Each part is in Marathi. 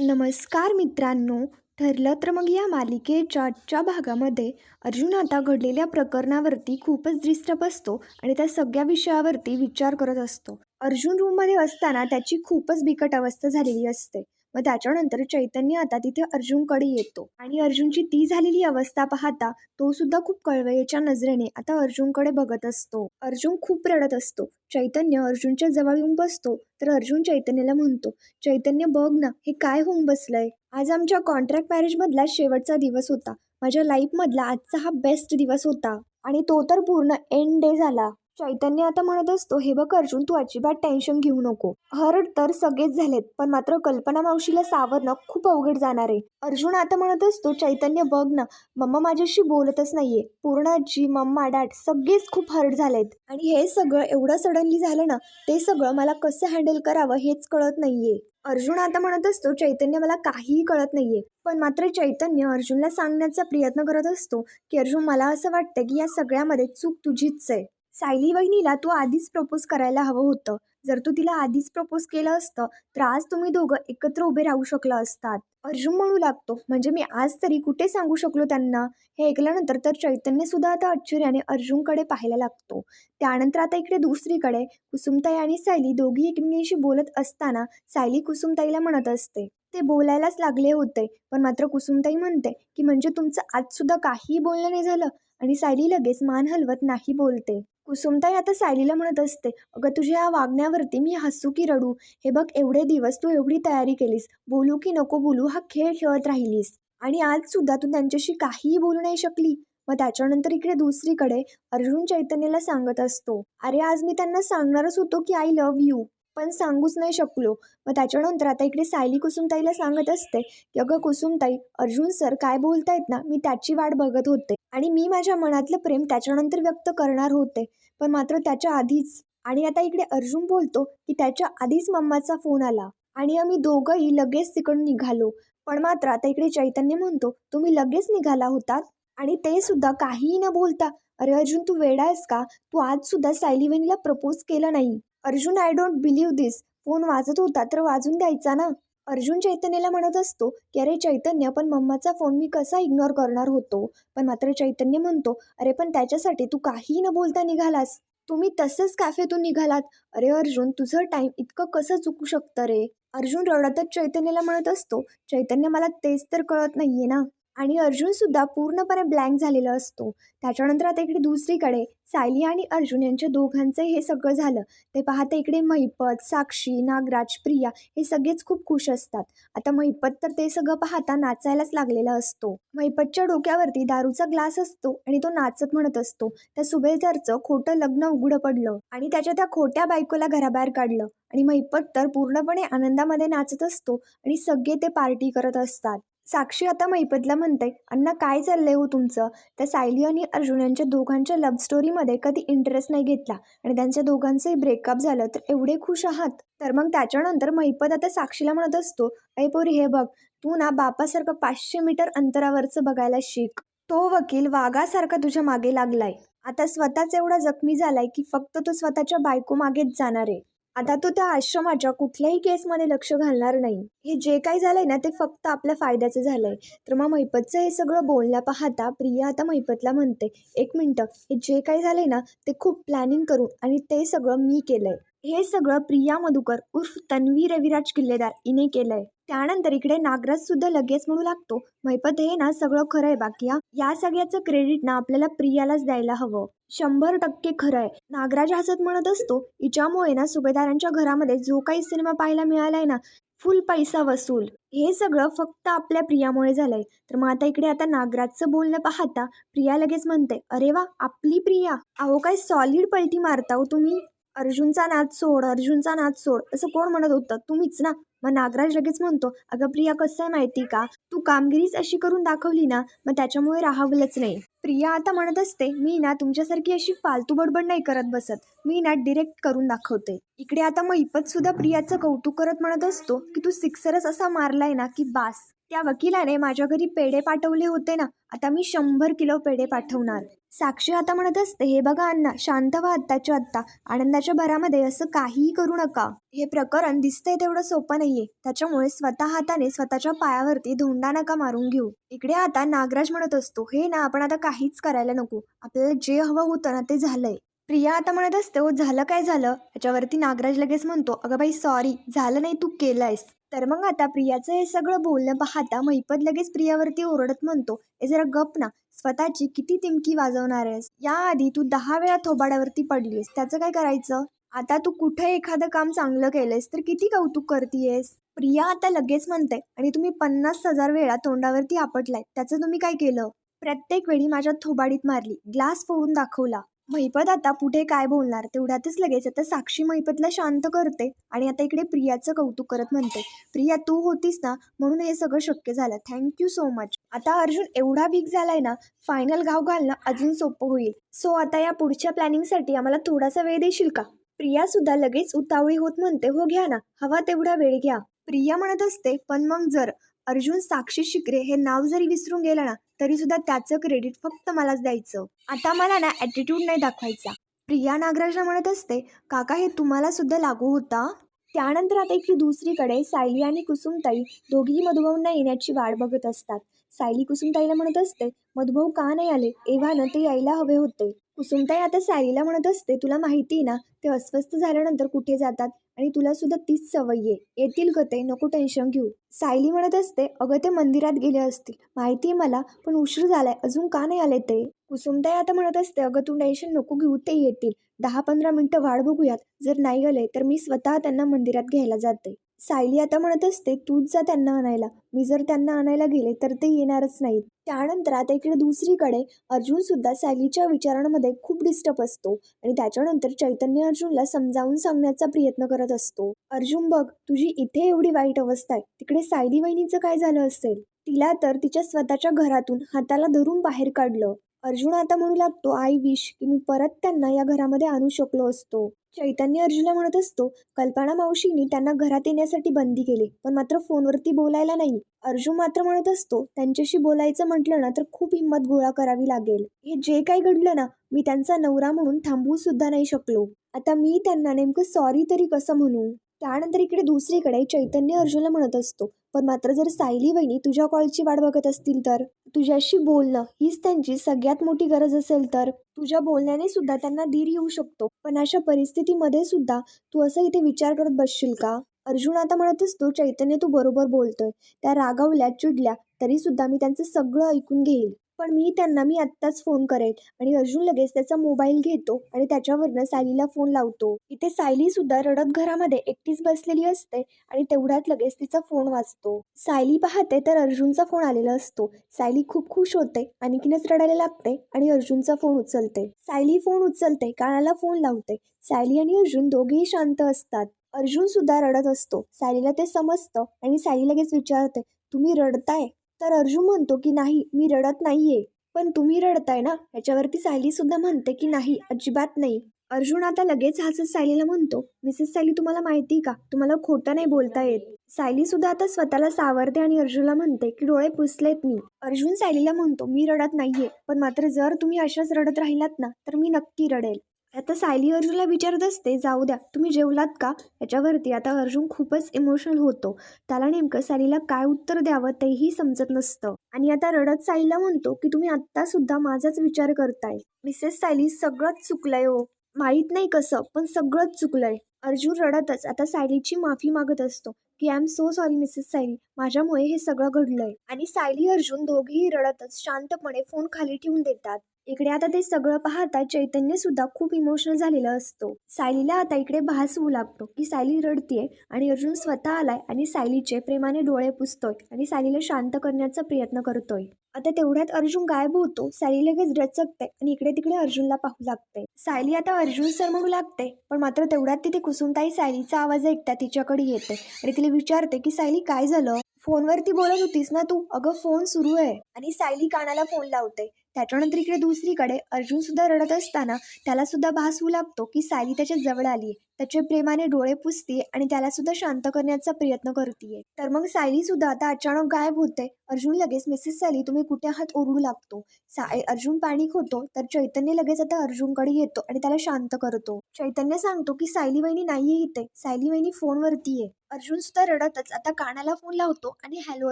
नमस्कार मित्रांनो ठरलं तर मग या मालिकेच्या आजच्या भागामध्ये अर्जुन आता घडलेल्या प्रकरणावरती खूपच डिस्टर्ब असतो आणि त्या सगळ्या विषयावरती विचार करत असतो. अर्जुन रूममध्ये असताना त्याची खूपच बिकट अवस्था झालेली असते. मग त्याच्यानंतर चैतन्य आता तिथे अर्जुनकडे येतो. आणि अर्जुनची ती झालेली अवस्था पाहता तो सुद्धा खूप कळवयाच्या नजरेने आता अर्जुनकडे बघत असतो. अर्जुन खूप रडत असतो. चैतन्य अर्जुनच्या जवळ येऊन बसतो. तर अर्जुन चैतन्याला म्हणतो चैतन्य बघ ना हे काय होऊन बसलंय? आज आमच्या कॉन्ट्रॅक्ट मॅरेजमधला शेवटचा दिवस होता. माझ्या लाईफमधला आजचा हा बेस्ट दिवस होता. आणि तो तर पूर्ण एंड डे झाला. चैतन्य आता म्हणत असतो हे बघ अर्जुन तू अजिबात टेन्शन घेऊ नको. हरड तर सगळेच झालेत पण मात्र कल्पना मावशीला सावरणं खूप अवघड जाणार आहे. अर्जुन आता म्हणत असतो चैतन्य बघ ना मम्मा माझ्याशी बोलतच नाहीये. पूर्ण आजी मम्मा डॅड सगळेच खूप हर्ट झालेत. आणि हे सगळं एवढं सडनली झालं ना ते सगळं मला कसं हँडल करावं हेच कळत नाहीये. अर्जुन आता म्हणत असतो चैतन्य मला काहीही कळत नाहीये. पण मात्र चैतन्य अर्जुनला सांगण्याचा प्रयत्न करत असतो की अर्जुन मला असं वाटतं की या सगळ्यामध्ये चूक तुझीच आहे. सायली वहिनीला तू आधीच प्रपोज करायला हवं होतं. जर तू तिला आधीच प्रपोज केलं असतं तर आज तुम्ही दोघं एकत्र उभे राहू शकला असतात. अर्जुन म्हणू लागतो म्हणजे मी आज तरी कुठे सांगू शकलो त्यांना? हे ऐकल्यानंतर तर चैतन्य सुद्धा आता आश्चर्याने अर्जुनकडे पाहायला लागतो. त्यानंतर आता इकडे दुसरीकडे कुसुमताई आणि सायली दोघी एकमेकींशी बोलत असताना सायली कुसुमताईला म्हणत असते ते बोलायलाच लागले होते पण मात्र कुसुमताई म्हणते की म्हणजे तुमचं आजसुद्धा काहीही बोलणं नाही झालं आणि सायली लगेच मान हलवत नाही बोलते. कुसुमताई आता सायलीला म्हणत असते अगं तुझ्या या वागण्यावरती मी हसू की रडू? हे बघ एवढे दिवस तू एवढी तयारी केलीस. बोलू की नको बोलू हा खेळ खेळत राहिलीस. आणि आज सुद्धा तू त्यांच्याशी काहीही बोलू नाही शकली. मग त्याच्यानंतर इकडे दुसरीकडे अर्जुन चैतन्यला सांगत असतो अरे आज मी त्यांना सांगणारच होतो की आय लव्ह यू पण सांगूच नाही शकलो. मग त्याच्यानंतर आता इकडे सायली कुसुमताईला सांगत असते की अगं कुसुमताई अर्जुन सर काय बोलतायत ना मी त्याची वाट बघत होते आणि मी माझ्या मनातलं प्रेम त्याच्यानंतर व्यक्त करणार होते. पण मात्र त्याच्या आधीच आणि आता इकडे अर्जुन बोलतो की त्याच्या आधीच मम्माचा फोन आला आणि आम्ही दोघंही लगेच तिकडून निघालो. पण मात्र आता इकडे चैतन्य म्हणतो तुम्ही लगेच निघाला होतात आणि ते सुद्धा काहीही न बोलता अरे अर्जुन तू वेडा आहेस का? तू आज सुद्धा सायली वहिनीला प्रपोज केलं नाही. Arjun I don't believe this phone वाजत होता तर वाजून द्यायचा ना? अर्जुन चैतन्याला म्हणत असतो की अरे चैतन्य पण मम्माचा फोन मी कसा इग्नोर करणार होतो? पण मात्र चैतन्य म्हणतो अरे पण त्याच्यासाठी तू काही न बोलता निघालास. तुम्ही तसंच कॅफेतून निघालात. अरे अर्जुन तुझं टाईम इतकं कसं चुकू शकतं रे? अर्जुन रडतच चैतन्याला म्हणत असतो चैतन्य मला तेच तर कळत नाहीये ना? आणि अर्जुन सुद्धा पूर्णपणे ब्लँक झालेला असतो. त्याच्यानंतर आता इकडे दुसरीकडे सायली आणि अर्जुन यांच्या दोघांचं हे सगळं झालं. ते पाहता इकडे महिपत साक्षी नागराज प्रिया हे सगळेच खूप खुश असतात. आता महिपत तर ते सगळं पाहता नाचायलाच लागलेला असतो. महिपतच्या डोक्यावरती दारूचा ग्लास असतो आणि तो नाचत म्हणत असतो. त्या सुभेदारचं खोटं लग्न उघडं पडलं आणि त्याच्या त्या खोट्या बायकोला घराबाहेर काढलं. आणि महिपत तर पूर्णपणे आनंदामध्ये नाचत असतो आणि सगळे ते पार्टी करत असतात. साक्षी आता मैपतला म्हणते अण्णा काय चाललंय हो तुमचं? त्या सायली आणि अर्जुन यांच्या दोघांच्या लव्ह स्टोरीमध्ये कधी इंटरेस्ट नाही घेतला आणि त्यांच्या दोघांचंही ब्रेकअप झालं तर एवढे खुश आहात. तर मग त्याच्यानंतर महिपत आता साक्षीला म्हणत असतो अय पोरी हे बघ तू ना बापासारखं पाचशे मीटर अंतरावरचं बघायला शिक. तो वकील वाघासारखा तुझ्या मागे लागलाय. आता स्वतःच एवढा जखमी झालाय की फक्त तो स्वतःच्या बायको मागेच जाणार आहे. आता तो त्या आश्रमाच्या कुठल्याही केसमध्ये लक्ष घालणार नाही. हे जे काही झालंय ना ते फक्त आपल्या फायद्याचं झालंय. तर मग महिपतचं हे सगळं बोलण्या पाहता प्रिया आता महिपतला म्हणते एक मिनटं हे जे काही झालंय ना ते खूप प्लॅनिंग करून आणि ते सगळं मी केलंय. हे सगळं प्रिया मधुकर उर्फ तन्वी रविराज किल्लेदार इने केलंय. त्यानंतर इकडे नागराज सुद्धा लगेच म्हणू लागतो मैपत हे ना सगळं खरं आहे बाकी या सगळ्याचं क्रेडिट ना आपल्याला प्रियालाच द्यायला हवं. शंभर टक्के खरं आहे नागराज हसत म्हणत असतो हिच्यामुळे ना सुभेदारांच्या घरामध्ये जो काही सिनेमा पाहायला मिळालाय ना फुल पैसा वसूल. हे सगळं फक्त आपल्या प्रियामुळे झालंय. तर मग आता इकडे आता नागराजचं बोलणं पाहता प्रिया लगेच म्हणते अरे वा आपली प्रिया. अहो काय सॉलिड पलटी मारता हो तुम्ही. अर्जुनचा नाच सोड अर्जुनचा नाच सोड असं कोण म्हणत होतं? तुम्हीच ना. मग नागराज लगेच म्हणतो अगं प्रिया कसं आहे माहिती का? तू कामगिरीच अशी करून दाखवली ना मग त्याच्यामुळे राहावलंच नाही. प्रिया आता म्हणत असते मी ना तुमच्यासारखी अशी फालतू बडबड नाही करत बसत. मी ना डिरेक्ट करून दाखवते. इकडे आता महिपत सुद्धा प्रियाचं कौतुक करत म्हणत असतो की तू सिक्सरच असा मारलाय ना की बास. त्या वकिलाने माझ्या घरी पेढे पाठवले होते ना आता मी शंभर किलो पेढे पाठवणार. साक्षी आता म्हणत असते हे बघा अण्णा शांत व्हा आत्ताच्या आत्ता. आनंदाच्या भरामध्ये असं काहीही करू नका. हे प्रकरण दिसतंय तेवढं सोपं नाहीये. त्याच्यामुळे स्वतः हाताने स्वतःच्या पायावरती धोंडा नका मारून घेऊ. इकडे आता नागराज म्हणत असतो हे ना आपण आता काहीच करायला नको. आपल्याला जे हवं होतं ना ते झालंय. प्रिया आता म्हणत असते हो झालं काय झालं? याच्यावरती नागराज लगेच म्हणतो अगं बाई सॉरी झालं नाही तू केलं आहेस तर मग आता प्रियाचं हे सगळं बोलणं पाहता मैपत लगेच प्रियावरती ओरडत म्हणतो हे जरा गप ना स्वतःची किती तिमकी वाजवणार आहेस? याआधी तू दहा वेळा थोबाड्यावरती पडलीस त्याचं काय करायचं? आता तू कुठे एखादं काम चांगलं केलंयस तर किती कौतुक करतीयस? प्रिया आता लगेच म्हणते आणि तुम्ही पन्नास हजार वेळा तोंडावरती आपटलाय त्याचं तुम्ही काय केलं? प्रत्येक वेळी माझ्या थोबाडीत मारली ग्लास फोडून दाखवला. महिपत आता पुढे काय बोलणार? तेवढ्यातच लगेच आता साक्षी महिपतला शांत करते आणि आता इकडे प्रियाचं कौतुक करत म्हणते प्रिया तू होतीस ना? म्हणून हे सगळं शक्य झालं. थँक्यू सो मच आता अर्जुन एवढा वीक झालाय ना फायनल घाव घालणं अजून सोपं होईल. सो आता या पुढच्या प्लॅनिंगसाठी आम्हाला थोडासा वेळ देशील का? प्रिया सुद्धा लगेच उतावळी होत म्हणते हो घ्या ना. हवा तेवढा वेळ घ्या. प्रिया म्हणत असते पण मग जर अर्जुन साक्षी शिकरे हे नाव जरी विसरून गेलं ना तरी सुद्धा त्याचं क्रेडिट फक्त मलाच द्यायचं. आता मला ना ॲटिट्यूड नाही दाखवायचा. प्रिया नागराजला म्हणत असते काका हे तुम्हाला सुद्धा लागू होता? त्यानंतर आता इकडे दुसरीकडे सायली आणि कुसुमताई दोघीही मधुभाऊंना येण्याची वाट बघत असतात. सायली कुसुमताईला म्हणत असते मधुभाऊ का नाही आले? एव्हानं ते यायला हवे होते. कुसुमताई आता सायलीला म्हणत असते तुला माहिती आहे ना ते अस्वस्थ झाल्यानंतर कुठे जातात? आणि तुला सुद्धा तीच सवय आहे. येतील ग ते नको टेन्शन घेऊ. सायली म्हणत असते अगं ते मंदिरात गेले असतील. माहिती आहे मला पण उशीर झालाय. अजून का नाही आले ते कुसुमताई आता म्हणत असते अगं तू टेन्शन नको घेऊ ते येतील. दहा पंधरा मिनटं वाट बघूयात. जर नाही गेले तर मी स्वतः त्यांना मंदिरात घ्यायला जाते. सायली आता म्हणत असते तूच जा त्यांना आणायला. मी जर त्यांना आणायला गेले तर ते येणारच नाहीत. त्यानंतर आता इकडे दुसरीकडे अर्जुन सुद्धा सायलीच्या विचारांमध्ये खूप डिस्टर्ब असतो आणि त्याच्यानंतर चैतन्य अर्जुनला समजावून सांगण्याचा प्रयत्न करत असतो. अर्जुन बघ तुझी इथे एवढी वाईट अवस्था आहे. तिकडे सायली वहिनीचं काय झालं असेल? तिला तर तिच्या स्वतःच्या घरातून हाताला धरून बाहेर काढलं. अर्जुन आता म्हणू लागतो आय विश की मी परत त्यांना या घरामध्ये आणू शकलो असतो. चैतन्य अर्जुनला म्हणत असतो कल्पना मावशींनी त्यांना घरात येण्यासाठी बंदी केली पण मात्र फोनवरती बोलायला नाही. अर्जुन मात्र म्हणत असतो त्यांच्याशी बोलायचं म्हटलं ना तर खूप हिंमत गोळा करावी लागेल. हे जे काही घडलं ना मी त्यांचा नवरा म्हणून थांबवू सुद्धा नाही शकलो. आता मी त्यांना नेमकं सॉरी तरी कसं म्हणू? त्यानंतर इकडे दुसरीकडे चैतन्य अर्जुनला म्हणत असतो पण मात्र जर सायली वहिनी तुझ्या कॉलची वाट बघत असतील तर? तुझ्याशी बोलणं हीच त्यांची सगळ्यात मोठी गरज असेल तर? तुझ्या बोलण्याने सुद्धा त्यांना धीर येऊ शकतो. पण अशा परिस्थितीमध्ये सुद्धा तू असं इथे विचार करत बसशील का? अर्जुन आता म्हणत असतो चैतन्य तू बरोबर बोलतोय. त्या रागावल्या चिडल्या तरी सुद्धा मी त्यांचं सगळं ऐकून घेईल. पण मी त्यांना मी आत्ताच फोन करेल. आणि अर्जुन लगेच त्याचा मोबाईल घेतो आणि त्याच्यावरनं सायलीला फोन लावतो. इथे सायली सुद्धा रडत घरामध्ये एकटीच बसलेली असते आणि तेवढ्यात लगेच तिचा फोन वाचतो सायली पाहते तर अर्जुनचा फोन आलेला असतो. सायली खूप खुश होते आणखीनच रडायला लागते आणि अर्जुनचा फोन उचलते. सायली फोन उचलते कानाला फोन लावते. सायली आणि अर्जुन दोघेही शांत असतात. अर्जुन सुद्धा रडत असतो. सायलीला ते समजतं आणि सायली लगेच विचारते तुम्ही रडताय? तर अर्जुन म्हणतो की नाही मी रडत नाहीये पण तुम्ही रडताय ना? याच्यावरती सायली सुद्धा म्हणते की नाही अजिबात नाही. अर्जुन आता लगेच हसत सायलीला म्हणतो मिसेस सायली तुम्हाला माहिती का? तुम्हाला खोटं नाही बोलता येत. सायली सुद्धा आता स्वतःला सावरते आणि अर्जुनला म्हणते की डोळे पुसलेत मी. अर्जुन सायलीला म्हणतो मी रडत नाहीये पण मात्र जर तुम्ही अशाच रडत राहिलात ना तर मी नक्की रडेल. आता सायली अर्जुनला विचारत असते जाऊ द्या तुम्ही जेवलात का? याच्यावरती आता अर्जुन खूपच इमोशनल होतो. त्याला नेमकं सायलीला काय उत्तर द्यावं तेही समजत नसतं. आणि आता रडत सायलीला म्हणतो की तुम्ही आत्ता सुद्धा माझाच विचार करताय. मिसेस सायली सगळंच चुकलंय हो. माहीत नाही कसं पण सगळंच चुकलंय. अर्जुन रडतच आता सायलीची माफी मागत असतो की I am so sorry Mrs Sayali. माझ्यामुळे हे सगळं घडलंय. आणि सायली अर्जुन दोघेही रडतच शांतपणे फोन खाली ठेवून देतात. इकडे आता ते सगळं पाहता चैतन्य सुद्धा खूप इमोशनल झालेला असतो. सायलीला आता इकडे भास होऊ लागतो की सायली रडतीये आणि अर्जुन स्वतः आलाय आणि सायलीचे प्रेमाने डोळे पुसतोय आणि सायलीला शांत करण्याचा प्रयत्न करतोय. आता तेवढ्यात अर्जुन गायब होतो. सायली लगेच रचकते आणि इकडे तिकडे अर्जुनला पाहू लागते सायली आता अर्जुन सर म्हणू लागते पण मात्र तेवढ्यात तिथे कुसुमताई सायलीचा आवाज ऐकता तिच्याकडे येते आणि तिला विचारते की सायली काय झालं? फोनवरती बोलत होतीस ना तू? अगं फोन सुरू आहे. आणि सायली कानाला फोन लावते त्याच्यानंतर इकडे दुसरीकडे अर्जुन सुद्धा रडत असताना त्याला सुद्धा भास होऊ लागतो की सायली त्याच्याजवळ आली त्याचे प्रेमाने डोळे पुसते आणि त्याला सुद्धा शांत करण्याचा प्रयत्न करते तर मग सायली सुद्धा आता अचानक गायब होते अर्जुन लगेच मिसेस सायली तुम्ही कुठे आहात? ओरडू लागतो. साय अर्जुन पॅनिक होतो. तर चैतन्य लगेच आता अर्जुनकडे येतो आणि त्याला शांत करतो. चैतन्य सांगतो की सायली वहिनी नाहीये इथे. सायली वहिनी फोनवरती आहे. अर्जुन सुद्धा रडतच आता कानाला फोन लावतो आणि हॅलो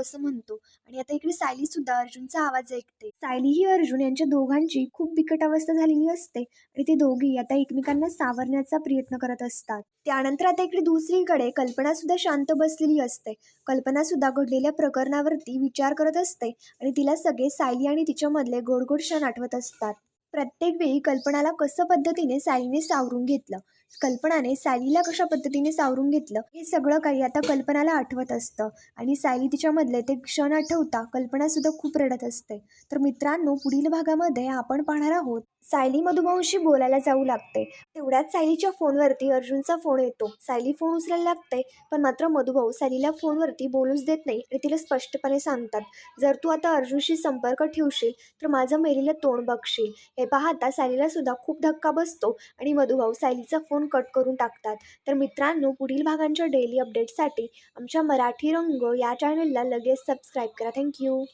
असं म्हणतो. आणि आता इकडे सायली सुद्धा अर्जुनचा आवाज ऐकते. सायली ही अर्जुन यांच्या दोघांची खूप बिकट अवस्था झालेली असते आणि ते दोघी आता एकमेकांना सावरण्याचा प्रयत्न करत असते असतात. त्यानंतर आता इकडे दुसरीकडे कल्पना सुद्धा शांत बसलेली असते. कल्पना सुद्धा घडलेल्या प्रकरणावरती विचार करत असते आणि तिला सगळे सायली आणि तिच्यामधले गोड गोड क्षण आठवत असतात. प्रत्येक वेळी कल्पनाला कसं पद्धतीने सायलीने सावरून घेतलं? कल्पनाने सायलीला कशा पद्धतीने सावरून घेतलं? हे सगळं काही आता कल्पनाला आठवत असतं. आणि सायली तिच्यामधले ते क्षण आठवता कल्पना सुद्धा खूप रडत असते. तर मित्रांनो पुढील भागामध्ये आपण पाहणार आहोत सायली मधुभाऊशी बोलायला जाऊ लागते. तेवढ्याच सायलीच्या फोनवरती अर्जुनचा फोन येतो. सायली फोन उचलायला लागते पण मात्र मधुभाऊ सायलीला फोनवरती बोलूच देत नाही आणि तिला स्पष्टपणे सांगतात जर तू आता अर्जुनशी संपर्क ठेवशील तर माझं मेलेलं तोंड बघशील. हे पाहता सायलीला सुद्धा खूप धक्का बसतो आणि मधुभाऊ सायलीचा फोन कट करून टाकतात. तर मित्रांनो पुढील भागांच्या डेली अपडेटसाठी आमच्या मराठी रंग या चॅनलला लगेच सबस्क्राईब करा. थँक्यू